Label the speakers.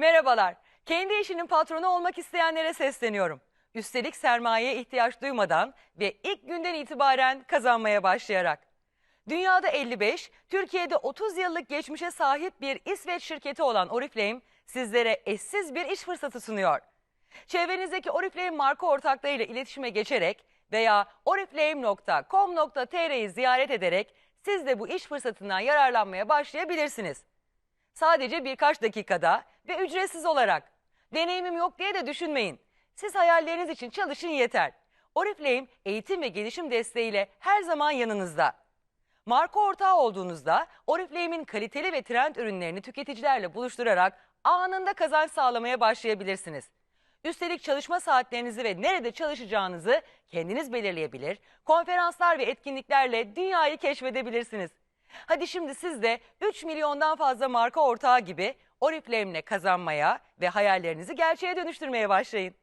Speaker 1: Merhabalar. Kendi işinin patronu olmak isteyenlere sesleniyorum. Üstelik sermayeye ihtiyaç duymadan ve ilk günden itibaren kazanmaya başlayarak. Dünyada 55, Türkiye'de 30 yıllık geçmişe sahip bir İsveç şirketi olan Oriflame sizlere eşsiz bir iş fırsatı sunuyor. Çevrenizdeki Oriflame marka ortaklarıyla iletişime geçerek veya oriflame.com.tr'yi ziyaret ederek siz de bu iş fırsatından yararlanmaya başlayabilirsiniz. Sadece birkaç dakikada ve ücretsiz olarak. Deneyimim yok diye de düşünmeyin. Siz hayalleriniz için çalışın yeter. Oriflame eğitim ve gelişim desteğiyle her zaman yanınızda. Marka ortağı olduğunuzda Oriflame'in kaliteli ve trend ürünlerini tüketicilerle buluşturarak anında kazanç sağlamaya başlayabilirsiniz. Üstelik çalışma saatlerinizi ve nerede çalışacağınızı kendiniz belirleyebilir, konferanslar ve etkinliklerle dünyayı keşfedebilirsiniz. Hadi şimdi siz de 3 milyondan fazla marka ortağı gibi Oriflame'le kazanmaya ve hayallerinizi gerçeğe dönüştürmeye başlayın.